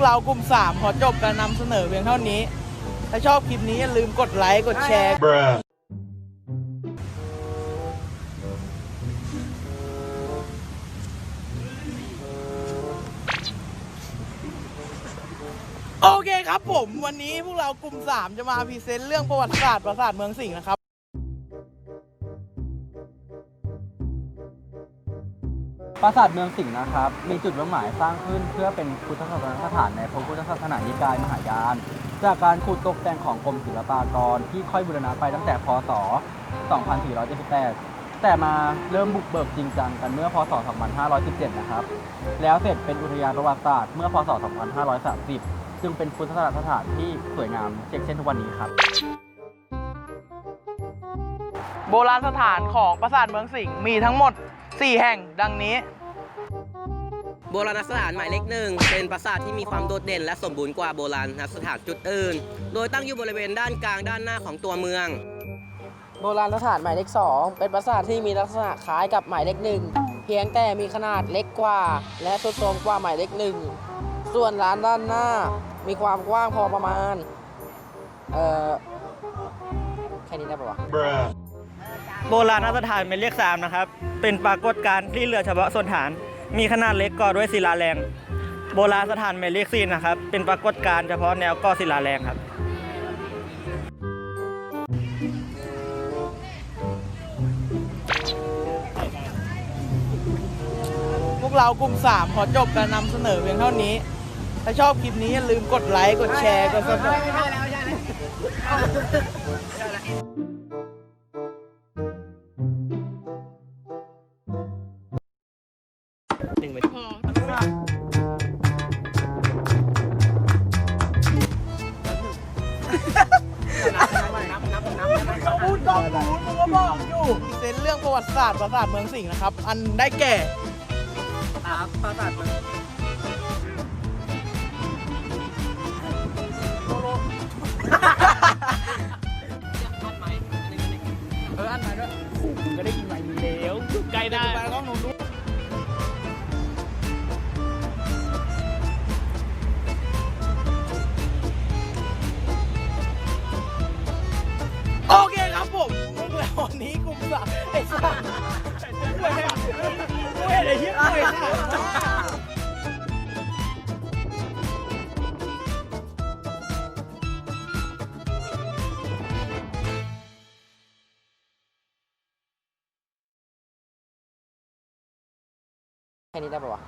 กเรากลุ่ม 3 ขอจบการนำเสนอเพียงเท่านี้ ถ้าชอบคลิปนี้อย่าลืมกดไลค์ กดแชร์ Bruh. โอเคครับผม วันนี้พวกเรากลุ่ม 3 จะมาพรีเซนต์เรื่องประวัติศาสตร์ปราสาทเมืองสิงห์นะครับ ปราสาทเมืองสิงห์นะครับ มีจุดมุ่งหมายสร้างขึ้นเพื่อเป็นพุทธศาสนสถานในพระพุทธศาสนานิกายมหายาน จากการขุดตกแต่งของกรมศิลปากรที่ค่อยบูรณะไปตั้งแต่พศ 2478 แต่มาเริ่มบุกเบิกจริงจังกันเมื่อพศ 2517 นะครับ แล้วเสร็จเป็นอุทยานประวัติศาสตร์เมื่อพศ 2530จึงเป็นพุทธสถานที่สวยงามเช่นเช่นทุกวันนี้ครับโบราณสถานของปราสาทเมืองสิงห์มีทั้งหมด 4 แห่งดังนี้ โบราณสถานหมายเลขหนึ่งเป็นปราสาทที่มีความโดดเด่นและสมบูรณ์กว่าโบราณสถานจุดอื่น โดยตั้งอยู่บริเวณด้านกลางด้านหน้าของตัวเมือง โบราณสถานหมายเลขสองเป็นปราสาทที่มีลักษณะคล้ายกับหมายเลขหนึ่งเพียงแต่มีขนาดเล็กกว่า และทรุดโทรมกว่าหมายเลขหนึ่งส่วนร้านด้านหน้ามีความกว้างพอประมาณ เอ่อ แค่นี้ได้ปะวะ Bruh. โบราณสถานหมายเลขสามนะครับ เป็นปรากฏการณ์ที่เหลือเฉพาะส่วนฐาน มีขนาดเล็กก่อด้วยศิลาแรง โบราณสถานหมายเลขสี่นะครับ เป็นปรากฏการณ์เฉพาะแนวก่อศิลาแรงครับพวกเรากลุ่ม 3 ขอจบการนำเสนอเพียงเท่านี้ ถ้าชอบคลิปนี้อย่าลืมกดไลค์ กดแชร์ กดซับสไครต์ เขาพูดกองพูดมึงก็บอกอยู่เซนเรื่องประวัติศาสตร์ปราสาทเมืองสิงห์นะครับ อันได้แก่ปราสาทเมืองเอออันไหนด้วยคุณก็ได้กินไวน์แล้วใกล้ได้ ไปกล้องหนูดู นี้กลุ่มสามไอ้สัสเว้ยเว้ยไอ้เหี้ยเว้ยค่ะแค่นี้ได้ปะวะ